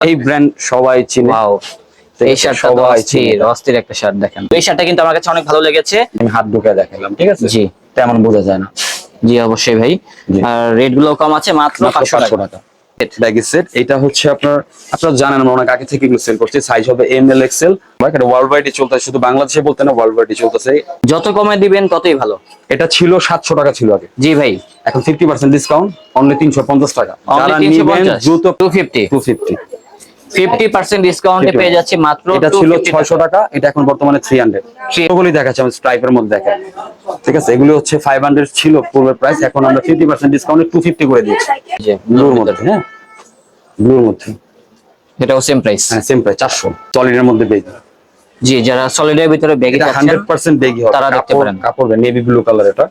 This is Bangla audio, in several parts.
এই ব্র্যান্ড সবাই চিনে। এই শার্টটা সবাই চিনে। অস্থির একটা শার্ট দেখেন। এই শার্টটা কিন্তু আমার কাছে অনেক ভালো লেগেছে। আমি হাত ঢুকে দেখালাম ঠিক আছে? জি। তেমন বোঝা যায় না। জি অবশ্যই ভাই। আর রেটগুলো কম আছে মাত্র মাত্র পাঁচশো পাঁচশো টাকা। টাকা ব্যাগের সেট এটা হচ্ছে আপনার আপনারা জানেন আমরা অনেক আগে থেকে এগুলো সেল করছি সাইজ হবে এম এল এক্সেল এটা ওয়ার্ল্ড ওয়াইডে চলতেছে শুধু বাংলাদেশে বলতে না ওয়ার্ল্ড ওয়াইডে চলতেছে। যত কমে দিবেন ততই ভালো। এটা ছিল সাতশো টাকা ছিল আগে। জি ভাই। এখন ফিফটি পার্সেন্ট ডিসকাউন্ট অনলি তিনশো পঞ্চাশ টাকা। যারা নিবেন দ্রুত two fifty two fifty fifty percent ডিসকাউন্টে পেয়ে যাচ্ছে মাত্র এটা ছিল 250 ছয়শো টাকা এটা এখন বর্তমানে থ্রি হান্ড্রেড এগুলি দেখাচ্ছে আমি স্ট্রাইপের মধ্যে দেখেন। ঠিক আছে এগুলো হচ্ছে ফাইভ হান্ড্রেড ছিল পূর্বের প্রাইস এখন আমরা ফিফটি পার্সেন্ট ডিসকাউন্টে টু ফিফটি করে দিয়েছি। জি, ব্লুর মধ্যে হ্যাঁ? ব্লুর মধ্যে। এটাও সেম প্রাইস হ্যাঁ সেম প্রাইস চারশো। সলিডের মধ্যে বেগি জি যারা সলিডের ভিতরে ব্যাগি চাচ্ছেন হান্ড্রেড পার্সেন্ট বেগি হবে। তারা দেখতে পারেন। কাপড় নেভি ব্লু কালার এটা।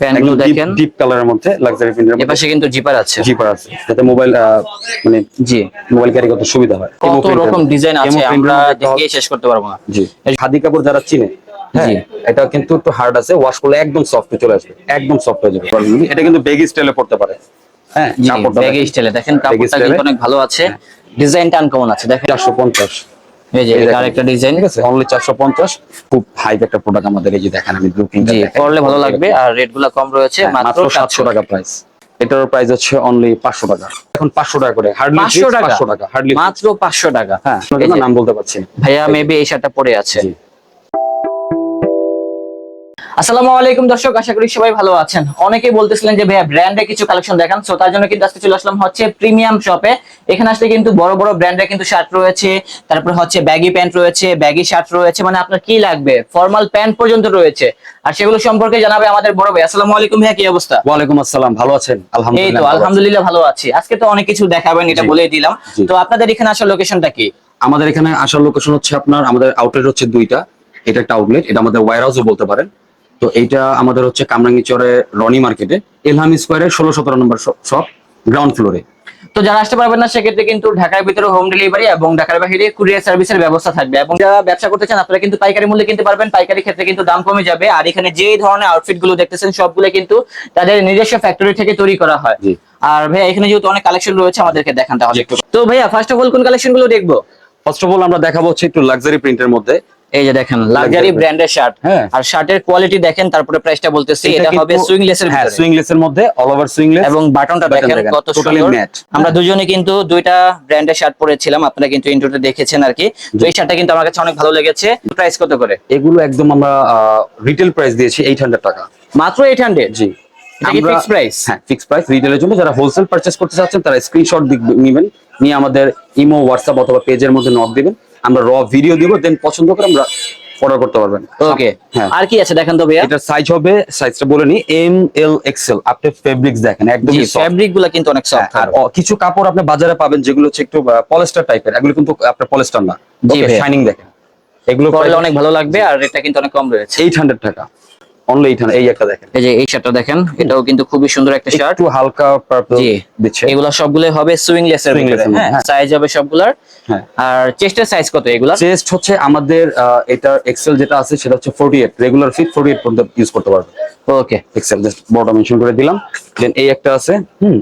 প্যান্টগুলো দেখেন। ডিপ কালারের মধ্যে লাক্সারি প্রিন্টের মধ্যে এপাশে কিন্তু জিপার আছে। জিপার আছে যাতে মোবাইল মানে জি। মোবাইল ক্যারি করতে সুবিধা হয়। কত রকম ডিজাইন আছে আমরা মধ্যে শেষ করতে পারব না। জি। খাদি কাপড় যারা চিনে হ্যাঁ এটা কিন্তু একটু হার্ড আছে ওয়াশ করলে একদম সফট চলে আসবে একদম সফট হয়ে যাবে। এটা কিন্তু বেগি স্টাইলে পড়তে পারে। হ্যাঁ স্টাইলে দেখেন। কাপড়টা style-এ। কিন্তু অনেক ভালো আছে। ডিজাইনটা আনকমন আছে দেখেন। চারশো পঞ্চাশ। এই যে আরেকটা ডিজাইন ঠিক আছে? অনলি চারশো পঞ্চাশ। খুব হাই একটা প্রোডাক্ট আমাদের এই যে দেখেন আমি জি ভালো লাগবে আর রেটগুলো কম রয়েছে হ্যাঁ, মাত্র মাত্র সাতশো টাকা প্রাইস এটার প্রাইস হচ্ছে অনলি পাঁচশো টাকা। এখন পাঁচশো টাকা করে। হার্ডলি পাঁচশো টাকা? পাঁচশো টাকা হার্ডলি মাত্র পাঁচশো টাকা। হ্যাঁ নাম বলতে পারছি। ভাইয়া মেবি এই শার্টটা পরে আছে। আসসালামু আলাইকুম দর্শক আশা করি সবাই ভালো আছেন। অনেকেই বলতেছিলেন যে ভাইয়া ব্র্যান্ডে কিছু কালেকশন দেখান সো তার জন্য কিন্তু আজকে চলে আসলাম হচ্ছে প্রিমিয়াম শপে এখানে আসলে কিন্তু বড় বড় ব্র্যান্ডের কিন্তু শার্ট রয়েছে তারপর হচ্ছে ব্যাগি প্যান্ট রয়েছে ব্যাগি শার্ট রয়েছে মানে আপনার কি লাগবে? ফর্মাল প্যান্ট পর্যন্ত রয়েছে। আর সেগুলো সম্পর্কে জানাবে আমাদের বড় ভাই। আসসালামু আলাইকুম ভাইয়া কি অবস্থা? ওয়ালাইকুম আসসালাম ভালো আছেন? আলহামদুলিল্লাহ এই তো। আলহামদুলিল্লাহ ভালো আছি। আজকে তো অনেক কিছু দেখাবেন এটা। বলেই দিলাম। তো আপনাদের এখানে আসার লোকেশনটা কি? আমাদের এখানে আসার লোকেশন হচ্ছে আপনার আমাদের আউটলেট হচ্ছে দুইটা। এটা একটা আউটলেট এটা আমাদের ওয়ার হাউসও বলতে পারেন। তো এইটা আমাদের হচ্ছে কামরাঙ্গিচরে রনি মার্কেটে এলহাম স্কোয়ারের ষোলো সতেরো নম্বর শপ গ্রাউন্ড ফ্লোরে তো যারা আসতে পারবেন না সেক্ষেত্রে কিন্তু ঢাকার ভিতরে হোম ডেলিভারি এবং ঢাকার বাইরে কুরিয়ার সার্ভিসের ব্যবস্থা থাকবে। এবং যারা ব্যবসা করতে চান আপনারা কিন্তু পাইকারি মূল্যে কিনতে পারবেন। পাইকারি ক্ষেত্রে কিন্তু দাম কমে যাবে। আর এখানে যে ধরনের আউটফিটগুলো দেখতেছেন সবগুলো কিন্তু তাদের নিজস্ব ফ্যাক্টরি থেকে তৈরি করা হয়। আর ভাইয়া এখানে যেহেতু অনেক কালেকশন রয়েছে আমাদেরকে দেখান তাহলে। তো ভাইয়া ফার্স্ট অফ অল কোন কালেকশনগুলো দেখব? ফার্স্ট অফ অল আমরা দেখাবো হচ্ছে একটু লাক্সারি প্রিন্টের মধ্যে। এই যে দেখেন লাক্সারি ব্র্যান্ডের শার্ট হ্যাঁ। আর শার্টের কোয়ালিটি দেখেন তারপরে প্রাইসটা বলতেছি এটা হবে সুইংলেসের হ্যাঁ সুইংলেস এর মধ্যে অল ওভার সুইংলেস এবং বাটনটা দেখেন কত সুন্দর। আমরা দুজনে কিন্তু দুইটা ব্র্যান্ডের শার্ট পরেছিলাম আপনারা কিন্তু ইন্টারভিউতে দেখেছেন আর কি। তো এই শার্টটা কিন্তু আমার কাছে অনেক ভালো লেগেছে। প্রাইস কত করে? এগুলো একদম আমরা রিটেল প্রাইস দিয়েছি এইট হান্ড্রেড টাকা। মাত্র এইট হান্ড্রেড জি। এটা কি fixed price? হ্যাঁ ফিক্স প্রাইস রিটেলের জন্য যারা হোলসেল পারচেজ করতে চাচ্ছেন তারা স্ক্রিনশট নেবেন। নিয়ে আমাদের ইমো হোয়াটসঅ্যাপ অথবা পেজের মধ্যে নক দিবেন। আমরা র ভিডিও দিব দেন পছন্দ করে আমরা অর্ডার করতে পারবেন। ওকে হ্যাঁ। আর কি আছে দেখেন তো ভাইয়া? এটা সাইজ হবে সাইজটা বলে নি এম এল এক্সেল আপনি ফেব্রিক্স দেখেন একদম ফেব্রিকগুলো কিন্তু অনেক সফট আর। কিছু কাপড় আপনি বাজারে পাবেন যেগুলো হচ্ছে একটু পলিস্টার টাইপের এগুলো কিন্তু আপনার পলিস্টার না। জি। শাইনিং দেখেন। এগুলো পরলে অনেক ভালো লাগবে আর রেটটা কিন্তু অনেক কম রয়েছে। এইট হান্ড্রেড টাকা। অনলি এইট এই একটা দেখেন। এই যে এই শার্টটা দেখেন এটাও কিন্তু খুবই সুন্দর একটা শার্ট একটু হালকা পার্পল জি। দিচ্ছে। এগুলা সবগুলো হবে সুইংলেস এর হ্যাঁ হ্যাঁ। সাইজ হবে সবগুলার। হ্যাঁ। আর চেস্টের সাইজ কত এগুলা চেস্ট হচ্ছে আমাদের এক্সেল যেটা আছে সেটা হচ্ছে ফোর্টি এইট রেগুলার ফিট পর্যন্ত ইউজ করতে পারবে। ওকে এক্সেল জাস্ট মেনশন করে দিলাম। দেন এই একটা আছে হুম।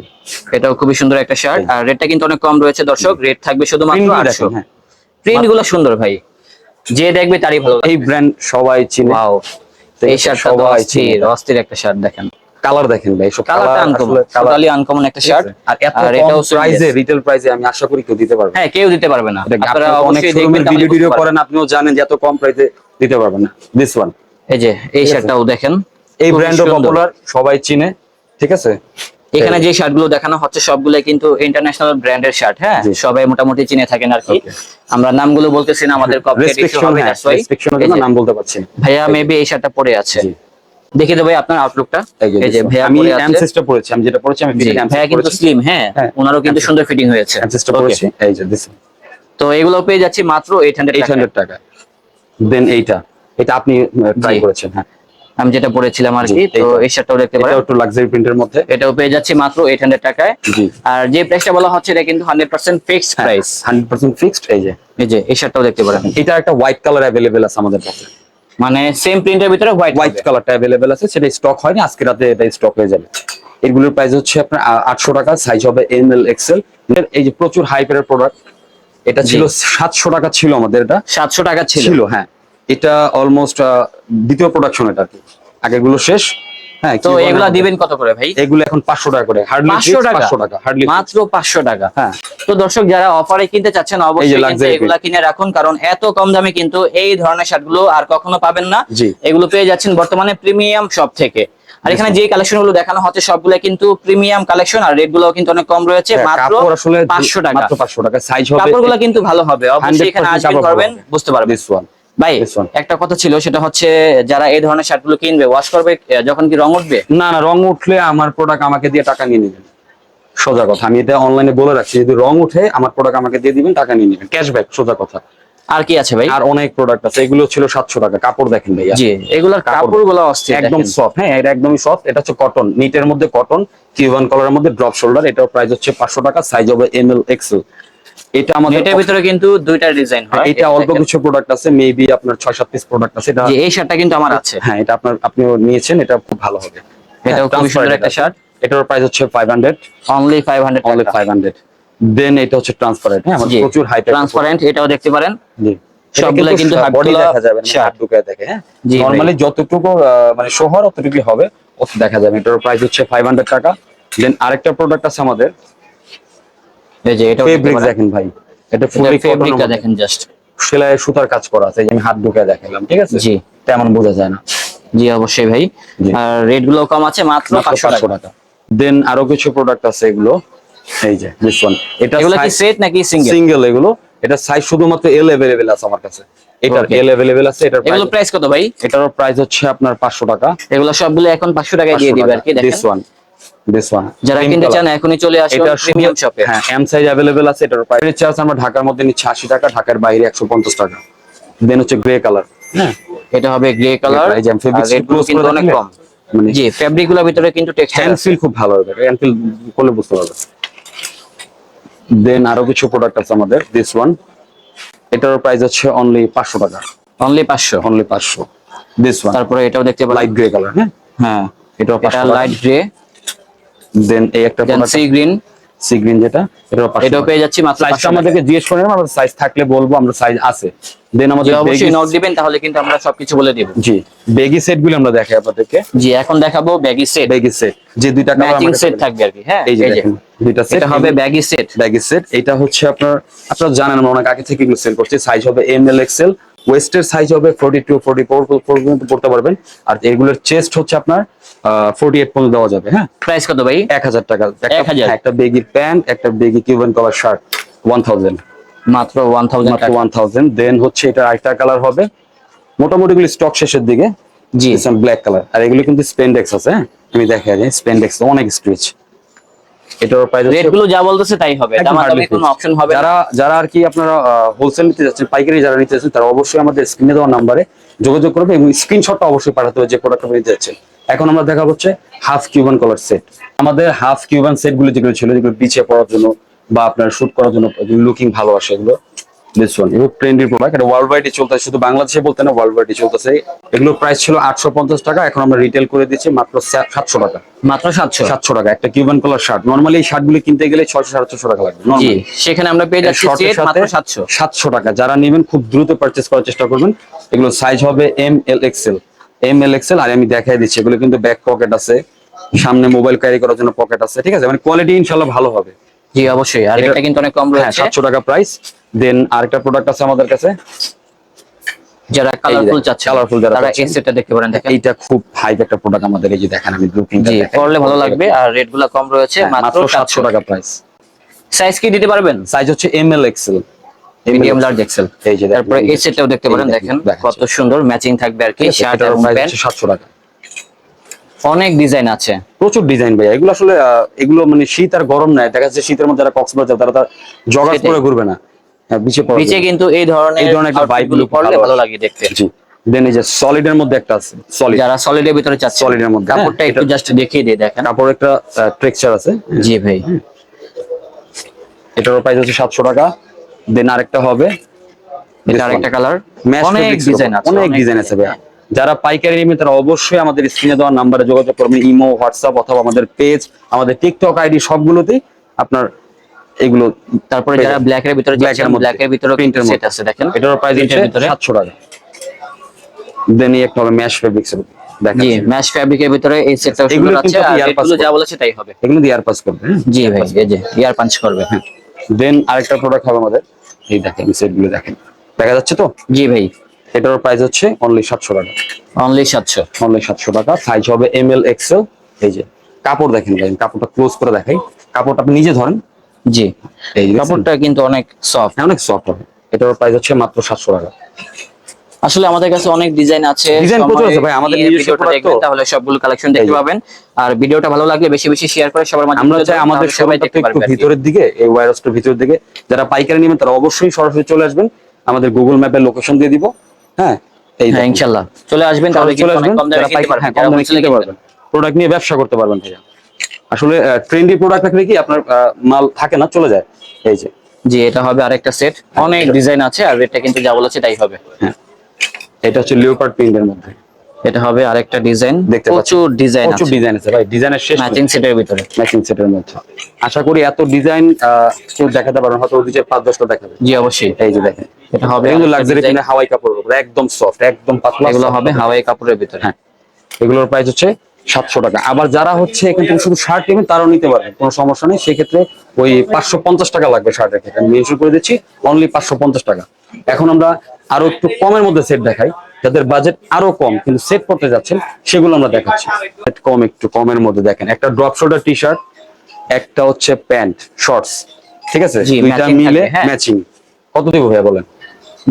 এটাও খুবই সুন্দর একটা শার্ট আর রেটটা কিন্তু অনেক কম রয়েছে দর্শক। রেট থাকবে শুধুমাত্র দেখেন, হ্যাঁ। প্রিন্টগুলো সুন্দর ভাই। যে দেখবে তারই ভালো এই ব্র্যান্ড সবাই চিনে। এই শার্টটা তো অস্থির। অস্থির একটা শার্ট দেখেন। কালার দেখেন ভাই সব কালারটা আনকমন টোটালি আনকমন একটা শার্ট। আর এত এটাও প্রাইসে। রিটেল প্রাইসে আমি আশা করি কেউ দিতে পারবে হ্যাঁ কেউ দিতে পারবে না। আপনারা অবশ্যই দেখবেন ভিডিও ভিডিও করেন আপনিও জানেন যে এত কম প্রাইসে দিতে পারবেন না। দিস ওয়ান এই যে এই শার্টটাও দেখেন এই ব্র্যান্ডও পপুলার সবাই চিনে ঠিক আছে? এখানে যে শার্টগুলো দেখানো হচ্ছে সবগুলো কিন্তু ইন্টারন্যাশনাল ব্র্যান্ডের শার্ট হ্যাঁ? সবাই মোটামুটি চিনে থাকেন আর কি. আমরা নামগুলো বলতেছি না আমাদের নাম বলতে পারছি। ভাইয়া মেবি এই শার্টটা পরে আছে। দেখি ভাই আপনার আউটলুকটা এই যে। ভাইয়া আমি পরে আছে। অ্যামসেসটা আমি যেটা পড়েছি আমি ফিটিং ভাইয়া কিন্তু স্লিম হ্যাঁ? হ্যাঁ। ওনারও কিন্তু সুন্দর ফিটিং হয়েছে Okay. পড়েছি এই যে দিস তো এগুলো পেয়ে যাচ্ছি মাত্র এইট হান্ড্রেড 800 টাকা দেন এইটা এটা আপনি ট্রাই করেছেন হ্যাঁ। আমি যেটা পড়েছিলাম আর কি তো এই শার্টটাও দেখতে এটা পারেন একটু লাক্সারি প্রিন্টের মধ্যে। এটাও পেয়ে যাচ্ছে মাত্র এইট হান্ড্রেড টাকায়। জি। আর যে প্রাইসটা বলা হচ্ছে এটা কিন্তু hundred percent fixed. Price 100% fixed এই যে। এই যে এই শার্টটাও দেখতে পারেন। এটা একটা হোয়াইট কালার অ্যাভেলেবেল আছে আমাদের কাছে। মানে সেম প্রিন্টের ভিতরে হোয়াইট হোয়াইট কালারটা অ্যাভেলেবেল আছে সেটা স্টক হয়নি আজকে রাতে এটা স্টক হয়ে যাবে। এগুলোর প্রাইস হচ্ছে আপনার আটশো টাকা সাইজ হবে এম এল এক্সেল এই যে প্রচুর হাইপারের প্রোডাক্ট এটা ছিল সাতশো টাকা ছিল আমাদের এটা। সাতশো টাকা ছিল। ছিল হ্যাঁ। এটা অলমোস্ট দ্বিতীয় প্রোডাকশন এটা আর কি। আগেরগুলো শেষ। হ্যাঁ তো এগুলা দিবেন কত করে ভাই? এগুলো এখন টাকা করে। হার্ডলি পাঁচশো টাকা? পাঁচশো টাকা হার্ডলি মাত্র পাঁচশো টাকা। হ্যাঁ। তো দর্শক যারা অফারে কিনতে চাচ্ছেন অবশ্যই কিন্তু এগুলা কিনে রাখুন কারণ এত কম দামে কিন্তু এই ধরনের শার্টগুলো আর কখনো পাবেন না। এগুলো পেয়ে যাচ্ছেন বর্তমানে প্রিমিয়াম শপ থেকে। আর এখানে যে কালেকশনগুলো দেখানো হচ্ছে সবগুলো কিন্তু প্রিমিয়াম কালেকশন আর রেটগুলো কিন্তু অনেক কম রয়েছে। হ্যাঁ, মাত্র পাঁচশো টাকা। মাত্র পাঁচশো টাকা সাইজ হবে কাপড়গুলো কিন্তু ভালো হবে। অবশ্যই এখানে আসবেন করবেন বুঝতে পারবেন। ভাই একটা কথা ছিল সেটা হচ্ছে যারা এই ধরনের শার্টগুলো কিনবে ওয়াশ করবে যখন কি রং উঠবে? না না রং উঠলে আমার প্রোডাক্ট আমাকে দিয়ে টাকা নিয়ে নেবেন। সোজা কথা আমি এটা অনলাইনে বলে রাখছি যদি রং উঠে আমার প্রোডাক্ট আমাকে দিয়ে দিবেন টাকা নিয়ে নেবেন। ক্যাশব্যাক সোজা কথা। আর কি আছে ভাই? আর অনেক প্রোডাক্ট আছে এগুলো ছিল সাতশো টাকা কাপড় দেখেন ভাইয়া। জি এগুলার কাপড়। গুলো একদম সফট হ্যাঁ এটা একদমই সফট এটা হচ্ছে কটন নিটের মধ্যে কটন কিউবান কালারের মধ্যে ড্রপ শোল্ডার এটার প্রাইস হচ্ছে পাঁচশো টাকা সাইজ হবে এম এল এক্সেল এটা আমাদের নেটের ভিতরে কিন্তু দুইটা ডিজাইন হয়। এটা অল্প কিছু প্রোডাক্ট আছে মেবি আপনার ছয় সাত পিস প্রোডাক্ট আছে এটা এই শার্টটা কিন্তু আমার আছে। হ্যাঁ এটা আপনার আপনি নিয়েছেন এটা খুব ভালো হবে। এটাও খুবই সুন্দর একটা শার্ট এটার প্রাইস হচ্ছে five hundred only five hundred only five hundred then এটা হচ্ছে ট্রান্সপারেন্ট হ্যাঁ আমাদের প্রচুর হাই ট্রান্সপারেন্ট এটাও দেখতে পারেন। জি। সবগুলা কিন্তু বডি দেখা যাবে না হাত ঢুকায় দেখে হ্যাঁ। নরমালি যতটুকু মানে শো হওয়ার অতটুকু হবে অত দেখা যাবে এটার প্রাইস হচ্ছে ফাইভ হান্ড্রেড টাকা। দেন আরেকটা প্রোডাক্ট আছে আমাদের এই যে এটাও দেখতে ফেব্রিক পারেন দেখেন ভাই এটা ফুলি এটা ফেব্রিকটা দেখেন জাস্ট সেলাই সুতার কাজ করা আছে এই যে আমি হাত ঢুকে দেখালাম ঠিক আছে জি। তেমন বোঝা যায় না জি অবশ্যই ভাই জি। আর রেট গুলো কম আছে মাত্র পাঁচশো টাকা টাকা দেন আরো কিছু প্রোডাক্ট আছে এগুলো এই যে দিস ওয়ান এটা এগুলো কি সেট নাকি সিঙ্গেল সিঙ্গেল এগুলো এটা সাইজ শুধুমাত্র এল अवेलेबल আছে আমার কাছে এটার Okay. এল अवेलेबल আছে এটার এগুলো প্রাইস কত ভাই এটার প্রাইস হচ্ছে আপনার 500 টাকা এগুলো সবগুলো এখন পাঁচশো টাকায় দিয়ে দিবে আর কি দিস দেখেন ওয়ান দিস ওয়ান যারা কিনতে চান এখনই চলে আসুন এটা প্রিমিয়াম শপে হ্যাঁ এম সাইজ अवेलेबल আছে এটার প্রাইস চার্জ আমরা ঢাকার মধ্যে নিচ্ছি 80 টাকা ঢাকার বাইরে 150 টাকা দেন হচ্ছে গ্রে কালার হ্যাঁ এটা হবে গ্রে কালার এই যে আমি fabric রেট গুলো close কিন্তু করে অনেক রাখলে কম মানে জি ফেব্রিক গুলোর ভিতরে কিন্তু টেক্সচার হ্যান্ড ফিল খুব ভালো হবে হ্যান্ড ফিল করলে বুঝতে পারবে দেন আরো কিছু প্রোডাক্ট আছে আমাদের দিস ওয়ান এটার প্রাইস হচ্ছে অনলি 500 টাকা অনলি পাঁচশো অনলি 500 দিস ওয়ান তারপরে এটাও দেখতে পারেন লাইট গ্রে কালার হ্যাঁ হ্যাঁ এটাও এটা 500 লাইট গ্রে দেন এই একটা সি গ্রিন সি গ্রিন যেটা 500 এটাও পেয়ে যাচ্ছি মাত্র সাইজটা আমাদেরকে জিজ্ঞেস করেন আমরা সাইজ থাকলে বলব আমরা সাইজ আছে। দেন আমাদের অবশ্যই নক দিবেন তাহলে কিন্তু আমরা সবকিছু বলে দিব। জি বেগি সেটগুলো আমরা দেখাই আপনাদেরকে। জি এখন দেখাবো ব্যাগি সেট বেগি সেট যে দুইটা কালার ম্যাচিং সেট থাকবে আর কি হ্যাঁ এই যে দুইটা সেট এটা হবে ব্যাগি সেট ব্যাগি সেট এটা হচ্ছে আপনার আপনারা জানেন আমরা অনেক আগে থেকে এগুলো সেল করছি সাইজ হবে এম এল এক্সেল ওয়েস্টের সাইজ হবে ফোর্টি টু ফোর্টি ফোর পর্যন্ত পড়তে পারবেন। আর এগুলোর চেস্ট হচ্ছে আপনার ফোর্টি এইট পর্যন্ত দেওয়া যাবে হ্যাঁ? প্রাইস কত ভাই? এক হাজার টাকা। একটা- 1000 একটা বেগির প্যান্ট একটা baggy Cuban cover shirt one thousand মাত্র ওয়ান থাউজেন্ড মাত্র ওয়ান থাউজেন্ড দেন হচ্ছে এটা আরেকটা কালার হবে মোটামুটি এগুলো স্টক শেষের দিকে। জি। ব্ল্যাক কালার আর এগুলো কিন্তু স্পেন্ডেক্স আছে হ্যাঁ? আমি দেখা যায় স্পেন্ডেক্স অনেক স্ট্রেচ এটার প্রাইস রেটগুলো যা বলতেছে তাই হবে দামাদামি কোনো অপশন হবে যারা যারা আর কি আপনারা হোলসেল নিতে যাচ্ছেন পাইকারি যারা নিতে যাচ্ছেন তারা অবশ্যই আমাদের স্ক্রিনে দেওয়া নাম্বারে যোগাযোগ করবে এবং স্ক্রিনশটটা অবশ্যই পাঠাতে হবে যে প্রোডাক্ট আপনি নিতে যাচ্ছেন এখন আমরা দেখা হচ্ছে হাফ কিউবান কলার সেট আমাদের হাফ কিউবান সেটগুলো যেগুলো ছিল যেগুলো বিচে পড়ার জন্য বা আপনার শুট করার জন্য লুকিং ভালো আসে এগুলো। দিস ওয়ান এগুলো ট্রেন্ডি প্রোডাক্ট এটা ওয়ার্ল্ড ওয়াইডে চলতেছে শুধু বাংলাদেশে বলতে না ওয়ার্ল্ড ওয়াইডে চলতেছে। এগুলোর প্রাইস ছিল আটশো পঞ্চাশ টাকা এখন আমরা রিটেল করে দিচ্ছি মাত্র সাতশো টাকা। মাত্র সাতশো? সাতশো টাকা একটা কিউবান কলার শার্ট নর্মালি এই শার্টগুলো কিনতে গেলে ছয়শো সাড়ে ছশো টাকা লাগবে সেখানে আমরা পেয়ে যাচ্ছি মাত্র সাতশো। সাতশো টাকা। যারা নেবেন খুব দ্রুত পারচেস করার চেষ্টা করবেন। এগুলো সাইজ হবে M L XL M L XL আর আমি দেখাই দিচ্ছি এগুলো কিন্তু ব্যাক পকেট আছে। সামনে মোবাইল ক্যারি করার জন্য পকেট আছে ঠিক আছে? মানে কোয়ালিটি ইনশাল্লাহ ভালো হবে। জি অবশ্যই। আর এটা- কিন্তু অনেক কম হ্যাঁ রয়েছে। সাতশো টাকা প্রাইস দেন আরেকটা প্রোডাক্ট আছে আমাদের কাছে। যারা কালারফুল চাচ্ছে colourful যারা তারা এই সেটটা দেখতে পারেন দেখেন। এইটা খুব হাই একটা প্রোডাক্ট আমাদের এই যে দেখেন আমি লুকিং জি পরলে ভালো লাগবে আর রেটগুলো কম রয়েছে হ্যাঁ, মাত্র মাত্র সাতশো টাকা প্রাইস সাইজ কি দিতে পারবেন? সাইজ হচ্ছে M L XL medium large XL এই যে তারপরে এই সেটটাও দেখতে পারেন দেখেন কত সুন্দর ম্যাচিং থাকবে আর কি শার্ট প্রাইস প্যান্ট হচ্ছে সাতশো টাকা। অনেক ডিজাইন আছে। প্রচুর ডিজাইন ভাই এগুলো আসলে এগুলো মানে শীত আর গরম নাই দেখা যাচ্ছে শীতের মধ্যে যারা কক্সবাজার তারা তার জগাস। করে ঘুরবে না। নিচে কিন্তু এই ধরনের এই ধরনের একটা outfit গুলো পরলে ভালো লাগে দেখতে। জি। দেন এই যে সলিড এর মধ্যে একটা আছে সলিড যারা সলিডের ভিতরে চাচ্ছে Solid এর মধ্যে, কাপড়টা হ্যাঁ, একটু জাস্ট দেখিয়ে দিয়ে দেখেন। কাপড় একটা টেক্সচার আছে জি ভাই। এটার প্রাইস হচ্ছে সাতশো টাকা। দেন আরেকটা হবে। এটা আরেকটা কালার অনেক ডিজাইন উপর, আছে অনেক ডিজাইন আছে ভাই যারা পাইকারি নেবেন তারা অবশ্যই আমাদের স্ক্রিনে দেওয়া নাম্বারে যোগাযোগ করবেন ইমো হোয়াটসঅ্যাপ অথবা আমাদের পেজ আমাদের টিকটক আইডি সবগুলোতেই আপনার এগুলো তারপরে যারা ব্ল্যাক এর ভিতরে এর। ব্ল্যাক এর ভিতরে Print সেট আছে দেখেন। এটার প্রাইস এর ভিতরে সাতশো টাকা। দেন একটা হবে ম্যাশ ফেব্রিক্স জি দেখেন ম্যাশ ফ্যাব্রিকের ভিতরে এই সেটটা সুন্দর আছে আর এগুলো যা বলেছে তাই হবে। এগুলো দিয়ে আর পাস করবে হ্যাঁ? জি ভাই এই যে ইয়ার পাঞ্চ করবে হ্যাঁ। দেন আরেকটা প্রোডাক্ট হবে আমাদের। এই দেখেন সেটগুলো দেখেন। দেখা যাচ্ছে তো? জি ভাই। এটার প্রাইস হচ্ছে অনলি সাতশো টাকা। অনলি সাতশো। অনলি সাতশো টাকা। সাইজ হবে এম এল এক্সেল এই যে। কাপড় দেখেন দেখেন কাপড়টা ক্লোজ করে দেখাই। কাপড়টা আপনি নিজে ধরেন জি? কাপড়টা কিন্তু অনেক সফট হ্যাঁ, অনেক সফট হবে। এটার প্রাইস হচ্ছে মাত্র সাতশো টাকা। আসলে আমাদের কাছে অনেক ডিজাইন আছে। সময় প্রচুর আছে ভাই, আমাদের ভিডিওটা দেখবেন তাহলে সবগুলো কালেকশন দেখতে পাবেন। আর ভিডিওটা ভালো লাগলে বেশি বেশি শেয়ার করে সবার মাঝে আমরা চাই আমাদের সবাই দেখতে একটু। ভিতরের দিকে এই ওয়ারহাউসটার ভিতরের দিকে। যারা পাইকারি নেবেন তারা অবশ্যই সরাসরি চলে আসবেন। আমাদের গুগল ম্যাপে লোকেশন দিয়ে দিব। হ্যাঁ এই হ্যাঁ ইনশাআল্লাহ চলে আসবেন তাহলে তাহলে কিন্তু অনেক কম দামে কিনতে। পারবেন। প্রোডাক্ট নিয়ে ব্যবসা করতে পারবেন ভাইয়া। আসলে ট্রেন্ডি প্রোডাক্ট রাখলে কি আপনার মাল থাকে না চলে যায়? এই যে। জি এটা হবে আরেকটা সেট অনেক ডিজাইন আছে আর রেটটা কিন্তু যা বলেছে তাই হবে। হ্যাঁ। এটা হচ্ছে লিওপার্ড প্রিন্টের মধ্যে। এটা হবে আরেকটা ডিজাইন দেখতে পাচ্ছেন। প্রচুর ডিজাইন প্রচুর ডিজাইন আছে ভাই ডিজাইনের শেষ ম্যাচিং সেটের ভিতরে। ম্যাচিং সেটের মধ্যে। আশা করি এত ডিজাইন কেউ দেখাতে পারবেন হয়তো ওদিকে পাঁচ দশটা দেখাবে। জি অবশ্যই। এই যে দেখেন। এটা হবে এগুলো লাক্সারি। প্রিন্টের হাওয়াই কাপড়ের উপর একদম সফট একদম পাতলা এগুলো হবে হাওয়াই কাপড়ের ভিতরে। হ্যাঁ। এগুলোর প্রাইস হচ্ছে সাতশো টাকা। আবার যারা হচ্ছে এখান থেকে শুধু শার্ট নেবেন তারাও নিতে পারবেন কোনো সমস্যা নেই। সেক্ষেত্রে ওই পাঁচশো পঞ্চাশ টাকা লাগবে শার্টের ক্ষেত্রে। আমি মেনশন করে দিচ্ছি অনলি পাঁচশো পঞ্চাশ টাকা। এখন আমরা আরও একটু কমের মধ্যে সেট দেখাই। যাদের বাজেট আরও কম কিন্তু সেট করতে যাচ্ছেন সেগুলো আমরা দেখাচ্ছি। কম একটু কমের মধ্যে দেখেন। একটা ড্রপ শোল্ডার টি শার্ট একটা হচ্ছে প্যান্ট শর্টস ঠিক আছে? দুইটা মিলে। ম্যাচিং কত দিব ভাইয়া বলেন?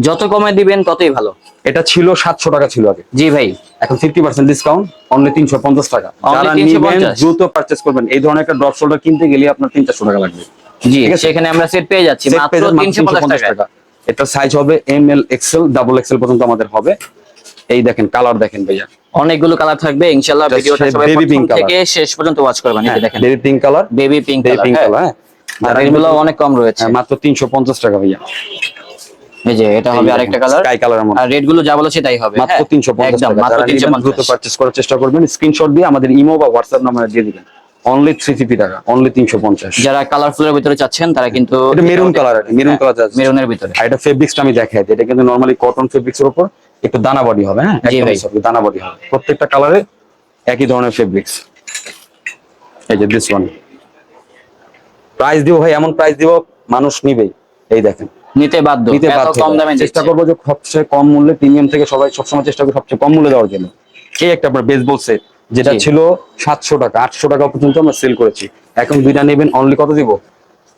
যত কমে দিবেন ততই ভালো। এটা ছিল সাতশো টাকা ছিল আগে। জি ভাই। এখন ফিফটি পার্সেন্ট ডিসকাউন্ট অনলি তিনশো পঞ্চাশ টাকা। যারা নিবেন দ্রুত পারচেস করবেন। এই ধরনের একটা ড্রপ শোল্ডার কিনতে গেলে আপনার তিন চারশো টাকা লাগবে। জি সেখানে আমরা সেট পেয়ে যাচ্ছি। মাত্র পেয়ে যাবেন মাত্র তিনশো পঞ্চাশ টাকা। এটা সাইজ হবে M L XL double XL পর্যন্ত আমাদের হবে। এই দেখেন কালার দেখেন ভাইয়া। অনেকগুলো কালার থাকবে ইনশাআল্লাহ ভিডিওটা সবাই প্রথম pink থেকে শেষ পর্যন্ত ওয়াচ করবেন। এই দেখেন baby pink colour baby pink pink colour হ্যাঁ। আর এগুলো অনেক কম রয়েছে। হ্যাঁ, মাত্র তিনশো পঞ্চাশ টাকা ভাইয়া। এই যে এটা হবে আরেকটা কালার স্কাই কালারের মধ্যে। আর রেটগুলো যা বলেছে তাই হবে মাত্র হ্যাঁ? তিনশো পঞ্চাশ একদম টাকা। মাত্র যারা তিনশো নিবেন দ্রুত পঞ্চাশ। পারচেস করার চেষ্টা করবেন। স্ক্রিনশট দিয়ে আমাদের ইমো বা হোয়াটসঅ্যাপ নাম্বারে দিয়ে দিবেন। অনলি থ্রি ফিফটি টাকা অনলি তিনশো পঞ্চাশ। যারা কালারফুলের ভিতরে চাচ্ছেন তারা কিন্তু এটা মেরুন কালার মেরুন কালার মেরুনের ভিতরে। আর এটা ফেব্রিক্সটা আমি দেখাই দিই। এটা কিন্তু নরমালি কটন ফেব্রিক্সের উপর একটু দানা বডি হবে হ্যাঁ? একদম। দানা বডি হবে। প্রত্যেকটা কালারে একই ধরনের ফেব্রিক্স এই যে দিস ওয়ান প্রাইস দিব ভাই এমন প্রাইস দিব মানুষ নিবেই। এই দেখেন। নিতে বাধ্য। নিতে বাধ্য। কম দামে চেষ্টা করব যে সবচেয়ে কম মূল্যে প্রিমিয়াম থেকে সবাই সবসময় চেষ্টা করব সবচেয়ে কম মূল্যে দেওয়ার জন্য। এই একটা আপনার বেসবল সেট যেটা ছিল সাতশো টাকা আটশো টাকা পর্যন্ত আমরা সেল করেছি। এখন দুইটা নেবেন অনলি কত দিব?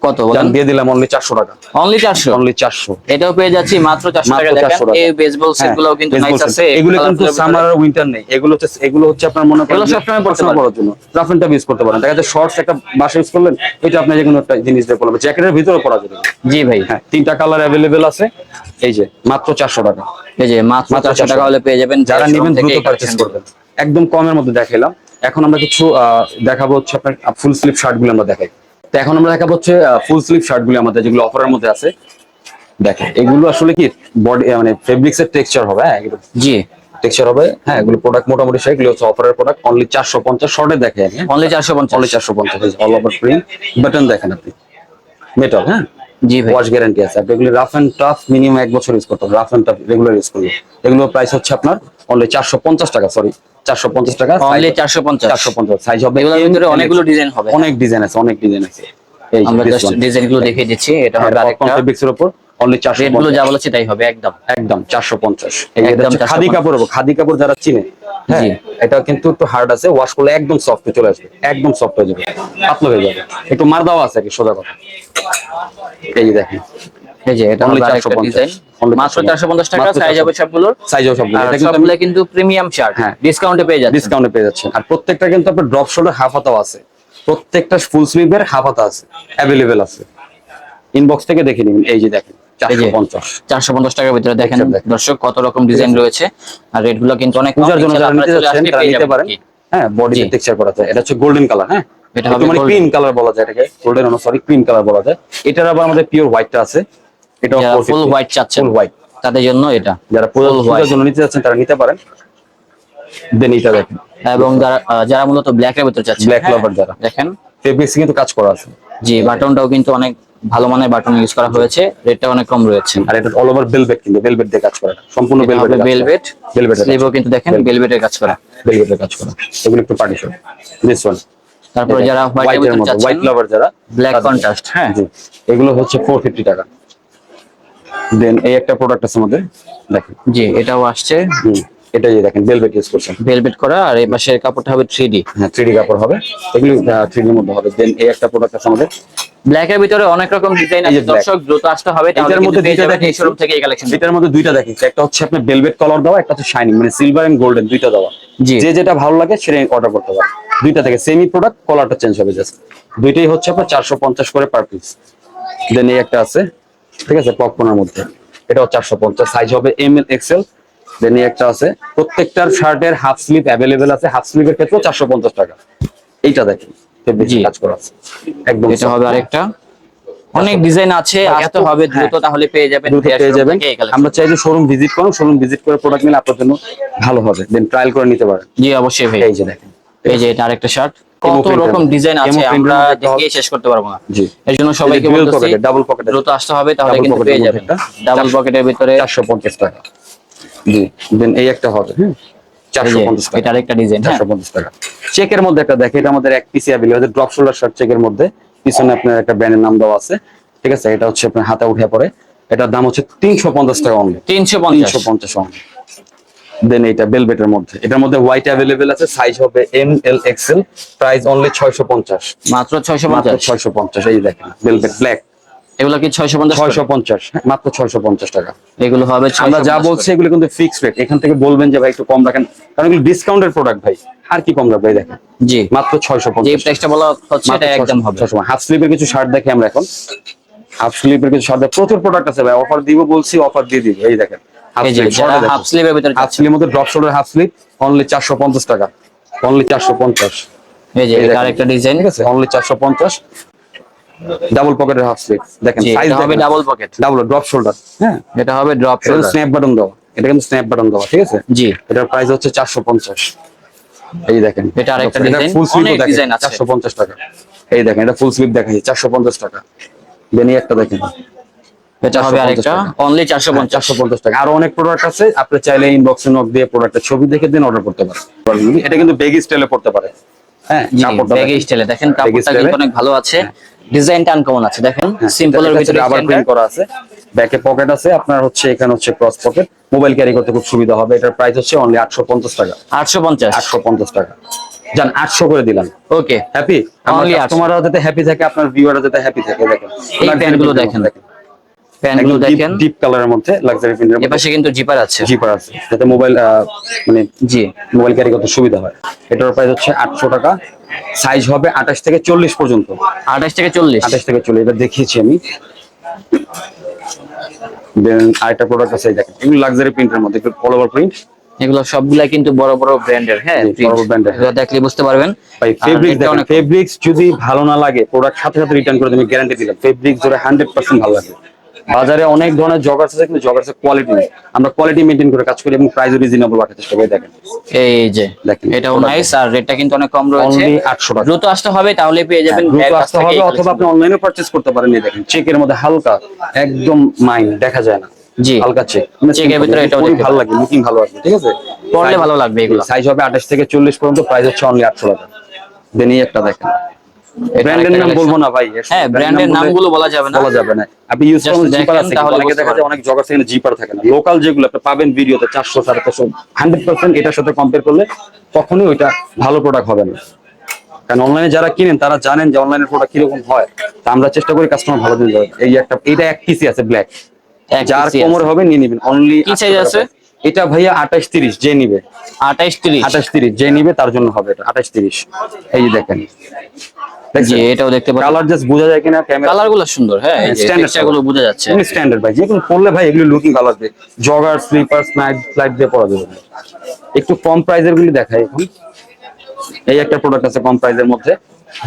কত বলেন? দিয়ে দিলাম অনলি চারশো টাকা। অনলি চারশো? অনলি চারশো। এটাও পেয়ে যাচ্ছি মাত্র চারশো মাত্র টাকা। দেখেন এই বেসবল হ্যাঁ, কিন্তু নাইস আছে এগুলো কিন্তু সামার আর উইন্টার নেই। এগুলো হচ্ছে এগুলো হচ্ছে আপনার মনে করেন পড়তে সবসময় জন্য। রাফ এন্ড ইউজ করতে পারেন। দেখা যাচ্ছে শর্টস একটা বাসা ইউজ করলেন এটা আপনি যে কোনো একটা জিনিস দিয়ে জ্যাকেটের ভিতরে পরা যাবে। জি ভাই। হ্যাঁ তিনটা কালার অ্যাভেলেবেল আছে। এই যে মাত্র চারশো টাকা। এই যে মাত্র মাত্র 400 টাকা হলে পেয়ে যাবেন যারা নেবেন দ্রুত collection করবেন। একদম কমের মধ্যে দেখাইলাম। এখন আমরা কিছু আহ, দেখাবো হচ্ছে আপনার ফুল স্লিভ শার্টগুলো আমরা দেখাই। তো এখন আমরা দেখাবো হচ্ছে ফুল স্লিভ শার্টগুলো আমাদের যেগুলো অফারের মধ্যে আছে। দেখেন এগুলো আসলে কি বডি মানে ফেব্রিক্স এর টেক্সচার হবে হ্যাঁ? জি। টেক্সচার হবে হ্যাঁ? এগুলো প্রোডাক্ট মোটামুটি সেগুলো হচ্ছে অফারের প্রোডাক্ট অনলি চারশো পঞ্চাশ শর্টে দেখে আমি অনলি চারশো পঞ্চাশ। অনলি চারশো পঞ্চাশ অল ওভার প্রিন্ট বাটন দেখেন আপনি। মেটাল হ্যাঁ? জি ভাই। ওয়াশ গ্যারান্টি আছে। আপনি এগুলো রাফ এন্ড টাফ মিনিমাম এক বছর ইউজ করতে হবে rough and tough regular use করলে। এগুলোর প্রাইস হচ্ছে আপনার অনলি চারশো পঞ্চাশ টাকা সরি চারশো পঞ্চাশ টাকা অনলি চারশো পঞ্চাশ। চারশো পঞ্চাশ সাইজ হবে। এগুলোর ভিতরে অনেকগুলো ডিজাইন হবে। অনেক ডিজাইন আছে অনেক ডিজাইন আছে। এই আমরা জাস্ট ডিজাইনগুলো দেখিয়ে দিচ্ছি এটা হবে আরেকটা। ফেব্রিক্সের উপর অনলি চারশো রেট যা বলেছে তাই হবে একদম। একদম এই 450 খাদি কাপড় হবে খাদি কাপড় যারা চিনে হ্যাঁ এটা কিন্তু একটু হার্ড আছে ওয়াশ করলে একদম সফট চলে আসবে একদম সফট হয়ে যাবে। পাতলা হয়ে যাবে। একটু মার দেওয়া আছে কি সোজা কথা। এই দেখেন। এই যে এটা Only আরেকটা ডিজাইন মাত্র 450 চারশো পঞ্চাশ টাকা সাইজ হবে সবগুলোর। সাইজও সব আর এটা কিন্তু সবগুলো কিন্তু প্রিমিয়াম শার্ট হ্যাঁ। ডিসকাউন্টে পেয়ে যাচ্ছে ডিসকাউন্টে পেয়ে যাচ্ছেন। আর প্রত্যেকটা কিন্তু আপনার ড্রপ শোল্ডার হাফ হাতাও আছে। প্রত্যেকটা ফুল স্লিভের হাফ হাতা আছে। অ্যাভেলেবেল আছে। ইনবক্স থেকে দেখে নিবেন এই যে দেখেন চারশো পঞ্চাশ। টাকার ভিতরে দেখেন। দর্শক কত রকম ডিজাইন রয়েছে। আর রেটগুলো কিন্তু অনেক। পূজার জন্য যারা নিতে যাচ্ছেন তারা নিতে পারেন। হ্যাঁ বডি টেক্সচার করা যায় এটা হচ্ছে গোল্ডেন কালার হ্যাঁ? এটা মানে ক্রিম কালার বলা যায় এটাকে। গোল্ডেন সরি ক্রিম কালার বলা যায়। এটার আবার আমাদের পিওর হোয়াইটটা আছে। এটা ফুল হোয়াইট চাচ্ছেন। ফুল হোয়াইট তাদের জন্য এটা। যারা জন্য নিতে তারা নিতে পারেন। দেন এটা দেখেন। এবং যারা যারা মূলত ব্ল্যাক এর ভিতরে চাচ্ছেন Black হ্যাঁ, যারা। দেখেন। ফেব্রিক্স কিন্তু কাজ করা আছে। জি বাটনটাও কিন্তু অনেক ভালো মানের বাটন ইউজ করা হয়েছে। রেটটা অনেক কম রয়েছে। আর এটা অল ওভার কিন্তু দিয়ে কাজ করা। সম্পূর্ণ ভেলভেট স্লিভও কিন্তু দেখেন ভেলভেটের কাজ করা। কাজ করা। এগুলো একটু পার্টিশন দিস ওয়ান তারপরে যারা হোয়াইট হোয়াইট লাভার যারা ব্ল্যাক কন্ট্রাস্ট হ্যাঁ। এগুলো হচ্ছে ফোর ফিফটি টাকা। দেন এই একটা প্রোডাক্ট আছে আমাদের। দেখেন। জি এটাও আসছে। এটা যে দেখেন বেলভেট ইউজ করছেন। ভেলভেট করা আর এই পাশের কাপড়টা হবে থ্রি ডি হ্যাঁ থ্রি কাপড় হবে। এগুলো থ্রি মধ্যে হবে। দেন এই একটা প্রোডাক্ট আছে আমাদের। ব্ল্যাক এর ভিতরে অনেক রকম ডিজাইন আছে। দর্শক দ্রুত আসতে হবে এটার মধ্যে দুইটা যাবেন এই শোরুম থেকে এই কালেকশন এটার মধ্যে দুইটা দেখিয়েছি একটা হচ্ছে আপনার বেলভেট কালার দেওয়া একটা হচ্ছে শাইনিং মানে সিলভার এন্ড গোল্ডেন দুইটা দেওয়া। জি। যে যেটা ভালো লাগে সেটা অর্ডার করতে পারে দুইটা থেকে সেমি প্রোডাক্ট কালারটা চেঞ্জ হবে জাস্ট দুইটাই হচ্ছে আপনার চারশো পঞ্চাশ করে পার পিস দেন এই একটা আছে। ঠিক আছে পপকর্নের মধ্যে। এটাও চারশো পঞ্চাশ সাইজ হবে এম এল এক্সেল দেন একটা আছে প্রত্যেকটার শার্টের হাফ স্লিভ অ্যাভেলেবেল আছে হাফ স্লিভের ক্ষেত্রেও চারশো পঞ্চাশ টাকা। এইটা দেখেন জি। কাজ করা আছে। একদম এটা হবে আরেকটা। অনেক ডিজাইন আছে আসতে হবে হ্যাঁ। দ্রুত তাহলে পেয়ে যাবেন পেয়ে। আমরা চাই যে শোরুম ভিজিট করুন শোরুম ভিজিট করে প্রোডাক্ট নিলে আপনার জন্য ভালো হবে। দেন ট্রায়াল করে নিতে পারেন। জি অবশ্যই ভাই। এই যে দেখেন। এই যে এটা আরেকটা শার্ট কত রকম ডিজাইন আছে আমরা দেখিয়ে শেষ করতে পারব না। এর জন্য সবাইকে বলতেছি এর। দ্রুত আসতে হবে তাহলে কিন্তু পেয়ে যাবেন। ডাবল পকেটের ভিতরে চারশো পঞ্চাশ টাকা। জি দেন এই একটা হবে হ্যাঁ এটা আরেকটা ডিজাইন পঞ্চাশ টাকা। চেকের মধ্যে একটা দেখে এটা আমাদের এক piece available drop shoulder shirt চেকের মধ্যে। পিছনে আপনার একটা ব্র্যান্ডের নাম দেওয়া আছে ঠিক আছে? এটা হচ্ছে আপনার হাতে উঠে পড়ে। এটার দাম হচ্ছে তিনশো পঞ্চাশ টাকা অনলি তিনশো পঞ্চাশ। তিনশো পঞ্চাশ অনলি দেন এটা বেলভেটের মধ্যে। এটার মধ্যে হোয়াইট অ্যাভেলেবেল আছে সাইজ হবে M L XL price only ছয়শো পঞ্চাশ। মাত্র ছয়শো মাত্র পঞ্চাশ ছয়শো পঞ্চাশ এই দেখেন বেলভেট ব্ল্যাক এগুলো কি ছয়শো পঞ্চাশ ছয়শো পঞ্চাশ মাত্র ছয়শো পঞ্চাশ টাকা। এগুলো হবে আমরা যা বলছি এগুলো কিন্তু ফিক্স রেট এখান থেকে বলবেন যে ভাই একটু কম রাখেন। কারণ এগুলো ডিসকাউন্টের প্রোডাক্ট ভাই। আর কি কম রাখবে দেখেন? জি। মাত্র ছয়শো যে পঞ্চাশ প্রাইসটা বলা হচ্ছে এটা একদম হবে। হাফ স্লিপের কিছু শার্ট দেখি আমরা এখন। হাফ স্লিপের কিছু শার্ট প্রচুর প্রোডাক্ট আছে ভাই। অফার দিব বলছি অফার দিয়ে দিব। এই দেখেন। হাফ স্লিপ স্লিভের ভিতরে হাফ স্লিপের মধ্যে ড্রপ শোল্ডার হাফ অনলি পঞ্চাশ টাকা। অনলি পঞ্চাশ। এই যে। আরেকটা ডিজাইন ঠিক আছে? অনলি চারশো পঞ্চাশ। ডাবল পকেটের হাফ স্লিপ দেখেন সাইজ হবে double pocket double drop shoulder হ্যাঁ? এটা হবে ড্রপ স্ন্যাপ বাটন এটা কিন্তু স্ন্যাপ বাটন দেওয়া ঠিক আছে? জি। এটার প্রাইস হচ্ছে চারশো পঞ্চাশ। এই দেখেন। এটা আরেকটা ফুল পঞ্চাশ টাকা। এই দেখেন এটা ফুল পঞ্চাশ টাকা। দেন এই একটা দেখেন। এটা হবে 450 আরেকটা। টাকা। অনলি চারশো পঞ্চাশ। চারশো পঞ্চাশ টাকা। আরও অনেক প্রোডাক্ট আছে আপনি চাইলে ইনবক্সে নক দিয়ে প্রোডাক্টের ছবি দেখে দিন অর্ডার করতে পারেন। এটা কিন্তু বেগি স্টাইলে পড়তে পারে। হ্যাঁ জি স্টাইলে দেখেন। কাপড়টা কিন্তু অনেক ভালো আছে। ডিজাইনটা আনকমন আছে। দেখেন সিম্পলের ভিতরে আবার প্রিন্ট করা আছে। ব্যাকে পকেট আছে আপনার হচ্ছে এখানে হচ্ছে ক্রস পকেট মোবাইল ক্যারি করতে খুব সুবিধা হবে। এটার প্রাইস হচ্ছে অনলি আটশো পঞ্চাশ টাকা। আটশো পঞ্চাশ। আটশো পঞ্চাশ টাকা। যান আটশো করে দিলাম। ওকে হ্যাপি আমার 800 কাস্টমাররা যাতে হ্যাপি থাকে আপনার ভিউয়াররা যাতে হ্যাপি থাকে দেখেন। এই প্যান্টগুলো দেখেন। প্যান্টগুলো দেখেন। ডিপ কালারের মধ্যে লাক্সারি প্রিন্টের মধ্যে এপাশে কিন্তু জিপার আছে। জিপার আছে। যাতে মোবাইল মানে জি। মোবাইল ক্যারি করতে সুবিধা হয়। এটার প্রাইস হচ্ছে আটশো টাকা। সাইজ হবে আঠাশ থেকে চল্লিশ পর্যন্ত। আঠাশ থেকে চল্লিশ। আঠাশ থেকে চল্লিশ এটা দেখিয়েছি আমি। দেন আরেকটা প্রোডাক্ট আছে এই দেখেন। এগুলো লাক্সারি প্রিন্টের মধ্যে একটু অল ওভার প্রিন্ট এগুলো সবগুলা কিন্তু বড় বড় ব্র্যান্ডের হ্যাঁ বড়। এগুলো দেখলে বুঝতে পারবেন। ভাই ফেব্রিক্স দেখেন ফেব্রিক্স যদি ভালো না লাগে প্রোডাক্ট সাথে সাথে রিটার্ন করে গ্যারান্টি দিলাম। ফেব্রিক্স ধরে হান্ড্রেড পার্সেন্ট ভালো লাগে। বাজারে অনেক ধরনের জগার্স আছে কিন্তু জগার্সের কোয়ালিটি নেই। আমরা কোয়ালিটি মেনটেন করে কাজ করি এবং প্রাইস রিজনেবল রাখার চেষ্টা করি দেখেন। এই যে দেখেন, এটাও নাইস আর রেটটা কিন্তু অনেক কম রয়েছে। অনলি আটশো টাকা। দ্রুত আসতে হবে তাহলে পেয়ে যাবেন দ্রুত আসতে হবে অথবা আপনি অনলাইনে পারচেজ করতে পারেন এই দেখেন চেকের মধ্যে হালকা একদম মাইন দেখা যায় না। জি। হালকা চেক চেকের ভিতরে এটাও দেখতে ভালো লাগে লুকিং ভালো আসবে ঠিক আছে? পরলে ভালো লাগবে এগুলো। সাইজ হবে আঠাশ থেকে চল্লিশ পর্যন্ত প্রাইস হচ্ছে অনলি আটশো টাকা। দেন এই একটা দেখেন। ব্র্যান্ডের নাম বলব না ভাই হ্যাঁ ব্র্যান্ডের নামগুলো বলা যাবে না। বলা যাবে না। আপনি ইউজ করুন জিপার আছে অনেকে দেখা যায় অনেক সেখানে জিপার থাকে না। লোকাল যেগুলো আপনি পাবেন ভিডিওতে চারশো সাড়ে চারশো হান্ড্রেড পার্সেন্ট এটার সাথে কম্পেয়ার করলে কখনোই ওইটা ভালো প্রোডাক্ট হবে না। কারণ অনলাইনে যারা কিনেন তারা জানেন যে অনলাইনের প্রোডাক্ট কীরকম হয়। তা আমরা চেষ্টা করি কাস্টমার ভালো দিন এই একটা এটা এক পিসি আছে ব্ল্যাক যার কোমর হবে নিয়ে নিবেন। অনলি কি size আছে? এটা ভাইয়া আঠাশ তিরিশ যে নিবে। আঠাইশ তিরিশ। আঠাশ তিরিশ যে নিবে তার জন্য হবে এটা আঠাশ তিরিশ। এই যে দেখেন। জি এটাও দেখতে কালার জাস্ট বোঝা যায় কিনা ক্যামেরা কালারগুলো সুন্দর হ্যাঁ গুলো বোঝা যাচ্ছে। স্ট্যান্ডার্ড ভাই যেগুলো পরলে ভাই এগুলো লুকিং জগার স্লিপার দিয়ে পরা যাবে। একটু কম প্রাইজের গুলি দেখাই এই একটা প্রোডাক্ট আছে কম প্রাইজের মধ্যে।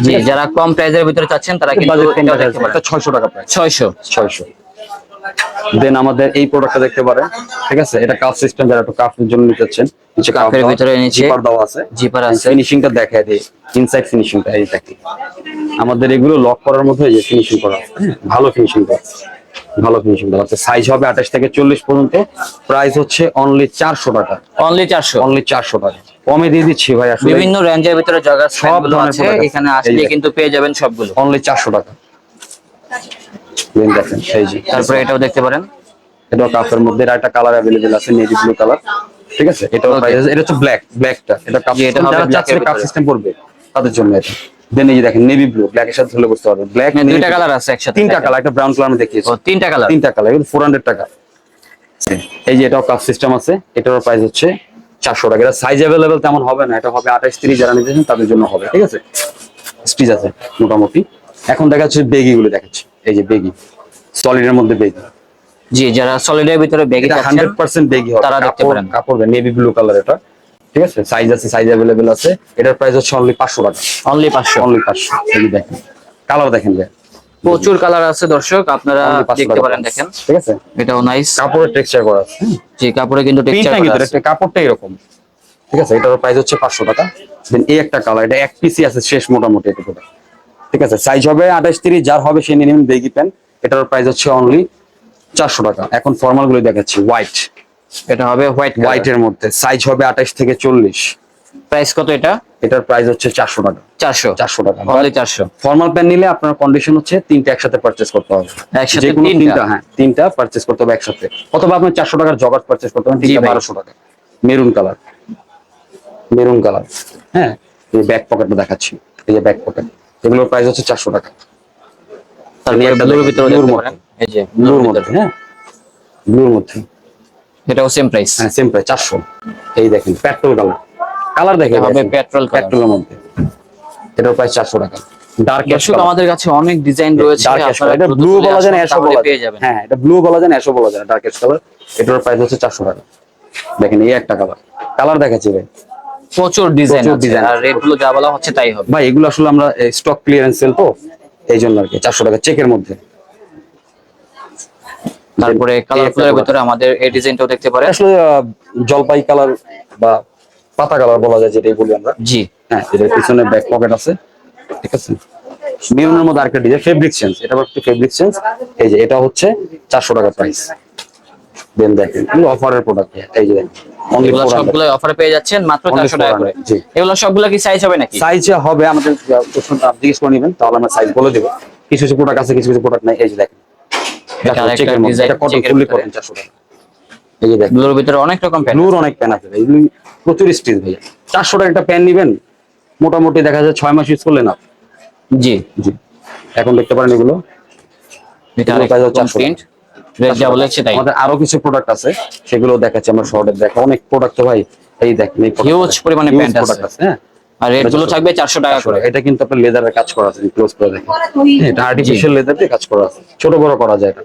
জি যারা কম প্রাইজের ভিতরে চাচ্ছেন তারা কিন্তু টাকা প্রাইস দেন আমাদের এই প্রোডাক্টটা দেখতে পারেন ঠিক আছে? এটা কাপ সিস্টেম যারা একটু কাপের জন্য নিতে চাচ্ছেন নিচে কাপ কাপের ভিতরে নিচে জিপার দেওয়া আছে। জিপার আছে। ফিনিশিংটা দেখায় দিই। ইনসাইড ফিনিশিংটা এই দেখি আমাদের এগুলো লক করার মধ্যে এই যে ফিনিশিং করা হ্যাঁ, ভালো ফিনিশিং করা ভালো ফিনিশিং দেওয়া আছে। সাইজ হবে আঠাশ থেকে চল্লিশ পর্যন্ত। প্রাইস হচ্ছে অনলি চারশো টাকা। অনলি চারশো। অনলি চারশো টাকা। কমে দিয়ে দিচ্ছি ভাই আসলে। বিভিন্ন রেঞ্জের ভিতরে জায়গা সব আছে। এখানে আসলে কিন্তু পেয়ে যাবেন সবগুলো। অনলি চারশো টাকা। দেখেন এই যে। তারপরে এটাও দেখতে পারেন। এটাও কাপের মধ্যে আর একটা কালার অ্যাভেলেবেল আছে নেভি ব্লু কালার ঠিক আছে? এটাও প্রাইস এটা হচ্ছে ব্ল্যাক ব্ল্যাকটা এটা কাপ এটা হবে এর কাপ সিস্টেম পড়বে তাদের জন্য এটা। দেন এই যে দেখেন নেভি ব্লু ব্ল্যাক এর সাথে ধরলে বুঝতে পারবেন। ব্ল্যাক দুইটা কালার আছে একসাথে তিনটা কালার একটা ব্রাউন কালার আমি দেখিয়েছি। ও তিনটা কালার তিনটা কালার এগুলো ফোর হান্ড্রেড টাকা। এই যে এটাও কাপ সিস্টেম আছে এটারও প্রাইস হচ্ছে চারশো টাকা। এটা সাইজ অ্যাভেলেবেল তেমন হবে না এটা হবে আঠাশ তিরিশ যারা নিতেছেন তাদের জন্য হবে। ঠিক আছে? স্টিচ আছে মোটামুটি। এখন দেখা যাচ্ছে বেগি গুলো দেখাচ্ছি। এই যে বেগি সলিডের মধ্যে বেগি। জি যারা সলিডের ভিতরে চাচ্ছেন হান্ড্রেড পার্সেন্ট বেগি হবে। তারা দেখতে পারেন। কাপড় নেভি ব্লু কালার এটা। ঠিক আছে? সাইজ আছে সাইজ অ্যাভেলেবেল আছে। এটার প্রাইস হচ্ছে অনলি পাঁচশো টাকা। অনলি পাঁচশো। অনলি পাঁচশো। এই দেখেন। কালার দেখেন ভাই। প্রচুর কালার আছে দর্শক আপনারা দেখতে পারেন দেখেন। ঠিক আছে? এটাও নাইস কাপড়ের টেক্সচার করা আছে জি কাপড়ে কিন্তু টেক্সচার কিন্তু এটা কাপড়টা এরকম। ঠিক আছে? এটার প্রাইস হচ্ছে পাঁচশো টাকা। দেন এই একটা কালার এটা এক পিসি আছে শেষ মোটামুটি এটা। ঠিক আছে? সাইজ হবে আঠাশ তিরিশ যার হবে সে নিয়ে নেবেন বেগি প্যান্ট এটার প্রাইস হচ্ছে অনলি চারশো টাকা। এখন ফর্মালগুলো দেখাচ্ছি হোয়াইট এটা হবে হোয়াইট হোয়াইট হোয়াইটের মধ্যে। সাইজ হবে আঠাশ থেকে চল্লিশ। প্রাইস কত এটা? এটার প্রাইস হচ্ছে চারশো টাকা। চারশো। চারশো টাকা। অনলি চারশো। ফর্মাল প্যান্ট নিলে আপনার কন্ডিশন হচ্ছে তিনটা একসাথে পারচেস করতে হবে। একসাথে তিনটা? হ্যাঁ তিনটা পারচেস করতে হবে একসাথে। অথবা আপনি চারশো টাকার জগার পারচেস করতে হবে তিনটা বারোশো টাকা। মেরুন কালার মেরুন কালার হ্যাঁ এই ব্যাক পকেটটা দেখাচ্ছি। এই যে ব্যাক পকেট এগুলোর প্রাইস হচ্ছে চারশো টাকা। ব্লুর মধ্যে। ভিতরে। হ্যাঁ? ব্লুর মধ্যে। এটাও সেম প্রাইস হ্যাঁ সেম প্রাইস চারশো। এই দেখেন পেট্রোল কালার কালার দেখে হবে petrol পেট্রোলের মধ্যে। এটার প্রাইস চারশো টাকা। ডার্ক আমাদের কাছে অনেক ডিজাইন রয়েছে। এটা ব্লু বলা যায় অ্যাশও বলা পেয়ে যাবেন। হ্যাঁ এটা ব্লু বলা যায় অ্যাশও বলা যায়। ডার্ক অ্যাশ কালার এটার প্রাইস হচ্ছে চারশো টাকা। দেখেন এই একটা কালার কালার দেখাচ্ছি ভাই। প্রচুর ডিজাইন আছে। আর রেটগুলো যা বলা হচ্ছে তাই হবে। ভাই এগুলো আসলে আমরা স্টক ক্লিয়ারেন্স সেল তো এই জন্য আর কি চারশো টাকা চেকের মধ্যে। তারপরে কালারফুলের ভিতরে আমাদের এই ডিজাইনটাও দেখতে পারে আসলে জলপাই কালার বা পাতা কালার বলা যায় যেটাই বলি আমরা। জি। হ্যাঁ এটার পিছনে ব্যাক পকেট আছে। ঠিক আছে? মেরুনের মধ্যে আরেকটা ডিজাইন ফেব্রিক চেঞ্জ এটা একটু ফেব্রিক চেঞ্জ এই যে এটা হচ্ছে চারশো টাকা প্রাইস দেন দেখেন অফারের প্রোডাক্ট এই যে এগুলো সবগুলো অফারে পেয়ে যাচ্ছেন মাত্র Only চারশো টাকা করে। এগুলো সবগুলো কি সাইজ হবে নাকি? সাইজ হবে আমাদের প্রশ্নটা আপনি জিজ্ঞেস করে নেবেন তাহলে আমরা সাইজ বলে দেবো। কিছু কিছু প্রোডাক্ট আছে কিছু কিছু প্রোডাক্ট নাই এই যে দেখেন। এটা ফুললি টাকা। এই যে দেখেন। ব্লুর ভিতরে অনেক রকম ব্লুর অনেক প্যান আছে এগুলো প্রচুর স্টিচ টাকা একটা প্যান নিবেন মোটামুটি দেখা যায় ছয় মাস ইউজ করলে না। জি। জি। এখন দেখতে পারেন এগুলো। এটা এগুলো প্রাইস হচ্ছে 400 প্রিন্ট তাই আমাদের আরও কিছু প্রোডাক্ট আছে সেগুলো দেখাচ্ছি আমরা শর্টে দেখা অনেক প্রোডাক্ট ভাই এই দেখেন। পরিমাণে প্যান্ট আছে। হ্যাঁ। আর রেটগুলো থাকবে চারশো টাকা করে। এটা কিন্তু আপনার লেদারের কাজ করা আছে ক্লোজ করে দেখেন হ্যাঁ, এটা আর্টিফিশিয়াল লেদার দিয়ে কাজ করা আছে। ছোট বড় করা যায় এটা।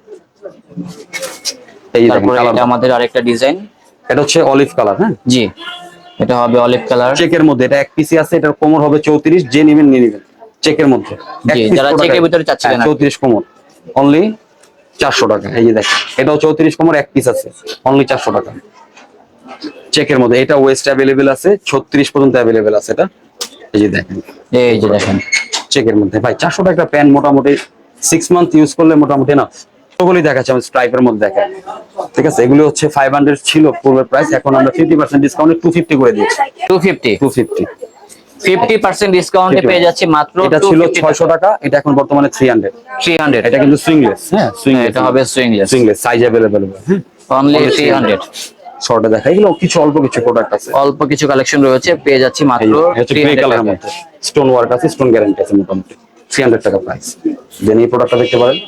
এই তারপরে এটা আমাদের আরেকটা ডিজাইন এটা হচ্ছে অলিভ কালার হ্যাঁ। জি। এটা হবে অলিভ কালার চেকের মধ্যে এটা এক পিসি আছে এটার কোমর হবে চৌত্রিশ যে নিবেন নিয়ে নিবেন। চেকের মধ্যে। যারা চেকের ভিতরে চাচ্ছিলেন আর কি। চৌত্রিশ কোমর। অনলি চারশো টাকা এই যে দেখেন এটাও চৌত্রিশ কোমর এক পিস আছে অনলি চারশো টাকা। চেকের মধ্যে এটা ওয়েস্ট অ্যাভেলেবেল আছে ছত্রিশ পর্যন্ত অ্যাভেলেবেল আছে এটা। এই যে দেখেন এই যে দেখেন। চেকের মধ্যে ভাই চারশো টাকা প্যান্ট মোটামুটি সিক্স মান্থ ইউজ করলে মোটামুটি না ওগুলি দেখাচ্ছে আমি স্ট্রাইপের মধ্যে দেখা ঠিক আছে এগুলো হচ্ছে ফাইভ হান্ড্রেড ছিল পূর্বের প্রাইস এখন আমরা ফিফটি পার্সেন্ট ডিসকাউন্টে টু ফিফটি করে দিয়েছি two fifty two fifty fifty percent ডিসকাউন্টে পেয়ে যাচ্ছে মাত্র এটা ছিল ছয়শো টাকা এটা এখন বর্তমানে থ্রি হান্ড্রেড থ্রি হান্ড্রেড এটা কিন্তু সুইংলেস হ্যাঁ? সুইংলেস এটা হবে সুইংলেস সুইংলেস সাইজ হ্যাঁ অনলি Only থ্রি হান্ড্রেড শর্টে দেখা এগুলো কিছু অল্প কিছু প্রোডাক্ট আছে। অল্প কিছু কালেকশন রয়েছে পেয়ে যাচ্ছি মাত্র যে, এটা হচ্ছে থ্রি গ্রে কালারের মধ্যে। স্টোন ওয়ার্ক আছে স্টোন গ্যারান্টি আছে মোটামুটি। থ্রি হান্ড্রেড টাকা প্রাইস দেন এই প্রোডাক্টটা দেখতে পারেন।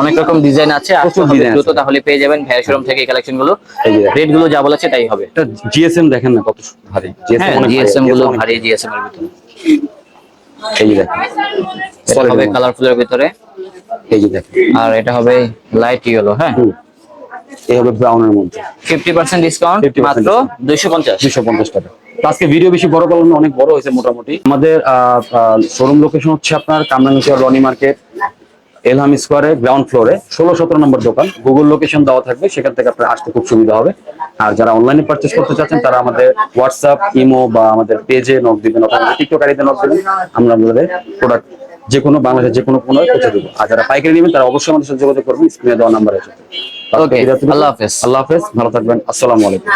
অনেক রকম ডিজাইন আছে দ্রুত তাহলে পেয়ে যাবেন ভ্যার শোরুম থেকে এই কালেকশনগুলো। রেটগুলো যা বলেছে তাই হবে। এটা জিএসএম দেখেন না কত ভারী। হ্যাঁ অনেক জিএসএমগুলো GSM অনেক ভারী জিএসএম এর ভিতরে। এই যে দেখেন। হবে এর কালারফুলের ভিতরে। এই যে দেখেন। আর এটা হবে লাইট ইয়েলো হ্যাঁ? এই হবে ব্রাউনের মধ্যে। ফিফটি পার্সেন্ট ডিসকাউন্ট 50% মাত্র দুইশো পঞ্চাশ। দুশো পঞ্চাশ টাকা। আজকে ভিডিও বেশি বড় করলাম অনেক বড় হয়েছে মোটামুটি। আমাদের শোরুম লোকেশন হচ্ছে আপনার কামরাঙ্গিয়া রনি মার্কেট। এলহাম স্কোয়ারে গ্রাউন্ড ফ্লোরে ষোলো সতেরো নম্বর দোকান। গুগল লোকেশন দেওয়া থাকবে সেখান থেকে আপনার আসতে খুব সুবিধা হবে। আর যারা অনলাইনে পারচেস করতে চাচ্ছেন তারা আমাদের হোয়াটসঅ্যাপ ইমো বা আমাদের পেজে নক দিবেন অথবা আমাদের টিকটক আইডিতে নক দিবেন। আমরা আপনাদের প্রোডাক্ট যে কোনো বাংলাদেশের যে কোনো কোনো পৌঁছে দেবো। আর যারা পাইকারি নেবেন তারা অবশ্যই আমাদের সাথে যোগাযোগ করবেন স্ক্রিনে দেওয়া Okay, আল্লাহ হাফেজ। আল্লাহ হাফেজ ভালো থাকবেন। আসসালামু আলাইকুম।